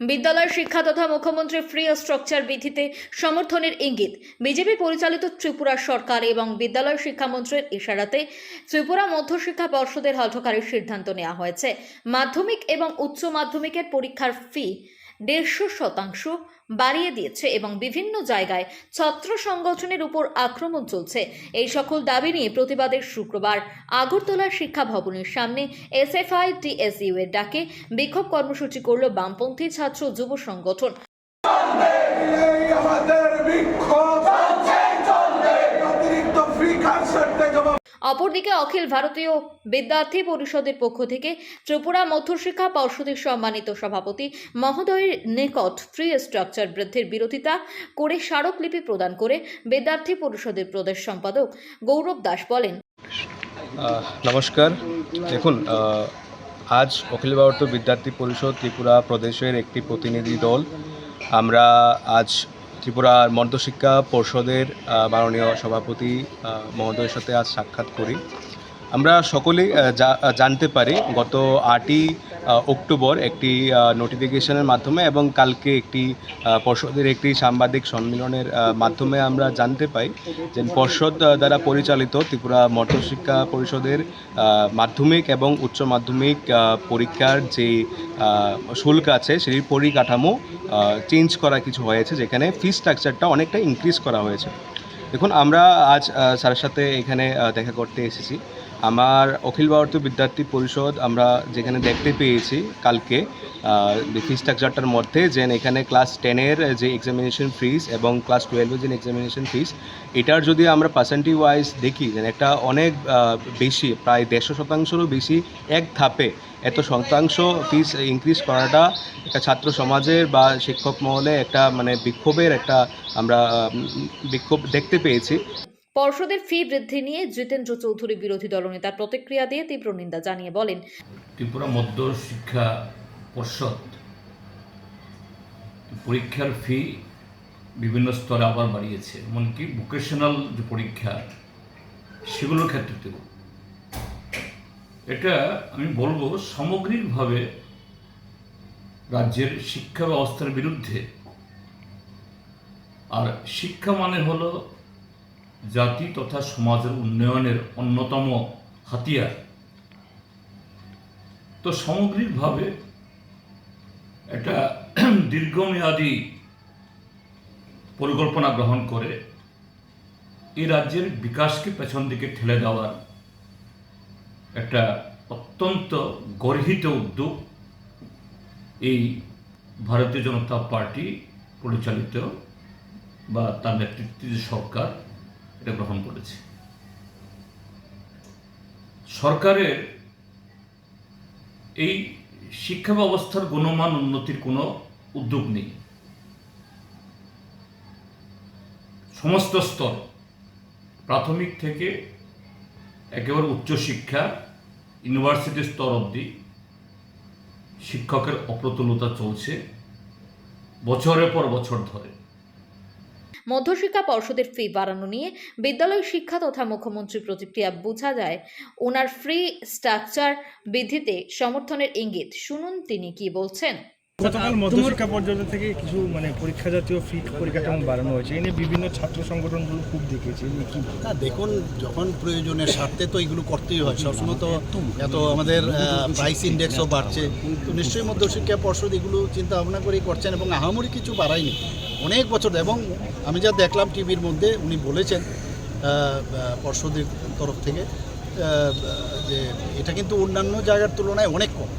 বিদ্যালয় শিক্ষা তথা মুখ্যমন্ত্রী ফ্রি স্ট্রাকচার বিধিতে সমর্থনের ইঙ্গিত। বিজেপি পরিচালিত ত্রিপুরা সরকার এবং বিদ্যালয় শিক্ষামন্ত্রীর ইশারাতে ত্রিপুরা মধ্যশিক্ষা পর্ষদের হঠকারী সিদ্ধান্ত নেওয়া হয়েছে। মাধ্যমিক এবং উচ্চ মাধ্যমিকের পরীক্ষার ফি দেড়শো শতাংশ বাড়িয়ে দিয়েছে এবং বিভিন্ন জায়গায় ছাত্র সংগঠনের উপর আক্রমণ চলছে। এই সকল দাবি নিয়ে প্রতিবাদের শুক্রবার আগরতলা শিক্ষা ভবনের সামনে এসএফআই টিএসইউ এর ডাকে বিক্ষোভ কর্মসূচি করল বামপন্থী ছাত্র যুব সংগঠন। অপরদিকে অখিল ভারতীয় বিদ্যার্থী পরিষদের পক্ষ থেকে ত্রিপুরা মধ্যশিক্ষা পর্ষদের সম্মানিত সভাপতি মহোদয়ের নিকট ফ্রি স্ট্রাকচার বৃদ্ধির বিরোধিতা করে স্মারকলিপি প্রদান করে বিদ্যার্থী পরিষদের প্রদেশ সম্পাদক গৌরব দাস বলেন নমস্কার। দেখুন আজ অখিল ভারতীয় বিদ্যার্থী পরিষদ ত্রিপুরা প্রদেশের একটি প্রতিনিধি দল। আমরা আজ ত্রিপুরার মধ্যশিক্ষা পর্ষদের মাননীয় সভাপতি মহোদয়ের সাথে আজ সাক্ষাৎ করি। আমরা সকলেই জানতে পারি, গত আটই অক্টোবর একটি নোটিফিকেশনের মাধ্যমে এবং কালকে একটি পর্ষদের একটি সাংবাদিক সম্মেলনের মাধ্যমে আমরা জানতে পাই যে পর্ষদ দ্বারা পরিচালিত ত্রিপুরা মধ্যশিক্ষা পরিষদের মাধ্যমিক এবং উচ্চ মাধ্যমিক পরীক্ষার যে শুল্ক আছে সেই পরিকাঠামো চেঞ্জ করা কিছু হয়েছে যেখানে ফি স্ট্রাকচারটা অনেকটা ইনক্রিজ করা হয়েছে। দেখুন, আমরা আজ স্যারের সাথে এখানে দেখা করতে এসেছি। আমার অখিল ভারতীয় বিদ্যার্থী পরিষদ আমরা যেখানে দেখতে পেয়েছি কালকে ফি স্ট্রাকচারটার মধ্যে যে এখানে ক্লাস টেনের যে এক্সামিনেশন ফিস এবং ক্লাস টুয়েলভের যে এক্সামিনেশন ফিস এটার যদি আমরা পার্সেন্টেজ ওয়াইজ দেখি যে একটা অনেক বেশি, প্রায় দেড়শো শতাংশেরও বেশি এক ধাপে এত শতাংশ ফিস ইনক্রিজ করাটা একটা ছাত্র সমাজের বা শিক্ষক মহলে একটা মানে বিক্ষোভের একটা আমরা বিক্ষোভ দেখতে পেয়েছি। পর্ষদের ফি বৃদ্ধি নিয়ে জিতেন্দ্র চৌধুরী বিরোধী দলনেতার প্রতিক্রিয়া দিয়ে তীব্র নিন্দা জানিয়ে বলেন, ত্রিপুরা মধ্য শিক্ষা পর্ষদ পরীক্ষার ফি বিভিন্ন স্তরে আবার বাড়িয়েছে, এমনকি ভোকেশনাল যে পরীক্ষা, সেগুলোর ক্ষেত্রেতেও। এটা আমি বলব সামগ্রিকভাবে রাজ্যের শিক্ষা ব্যবস্থার বিরুদ্ধে, আর শিক্ষা মানে হলো জাতি তথা সমাজের উন্নয়নের অন্যতম হাতিয়ার। তো সামগ্রিকভাবে একটা দীর্ঘমেয়াদী পরিকল্পনা গ্রহণ করে এই রাজ্যের বিকাশকে পেছন দিকে ঠেলে দেওয়ার একটা অত্যন্ত গর্হিত উদ্যোগ এই ভারতীয় জনতা পার্টি পরিচালিত বা তার নেতৃত্বে যে সরকার এটা গ্রহণ করেছে। সরকারের এই শিক্ষা ব্যবস্থার গুণমান উন্নতির কোনো উদ্যোগ নেই। সমস্ত স্তর, প্রাথমিক থেকে একেবারে উচ্চশিক্ষা ইউনিভার্সিটি স্তর অবধি শিক্ষকের অপ্রতুলতা চলছে। বছরের পর বছর ধরে। মধ্যশিক্ষা পর্ষদের ফি বাড়ানো নিয়ে বিদ্যালয় শিক্ষা তথা মুখ্যমন্ত্রী প্রতিক্রিয়া বোঝা যায়। ওনার ফ্রি স্ট্রাকচার বৃদ্ধিতে সমর্থনের ইঙ্গিত। শুনুন তিনি কি বলছেন। গতকাল মধ্যশিক্ষা পর্যন্ত থেকে কিছু মানে পরীক্ষা জাতীয় ফি পরিকাঠামো বাড়ানো হয়েছে। এই নিয়ে বিভিন্ন ছাত্র সংগঠনগুলো খুব দেখেছে? না দেখুন যখন প্রয়োজনের স্বার্থে তো এগুলো করতেই হয়। সবসময় তো এত আমাদের প্রাইস ইন্ডেক্সও বাড়ছে। তো নিশ্চয়ই মধ্যশিক্ষা পর্ষদ এগুলো চিন্তা ভাবনা করেই করছেন এবং আহামরি কিছু বাড়ায়নি। অনেক বছর এবং আমি যা দেখলাম টিভির মধ্যে উনি বলেছেন পর্ষদের তরফ থেকে যে এটা কিন্তু অন্যান্য জায়গার তুলনায় অনেক কম।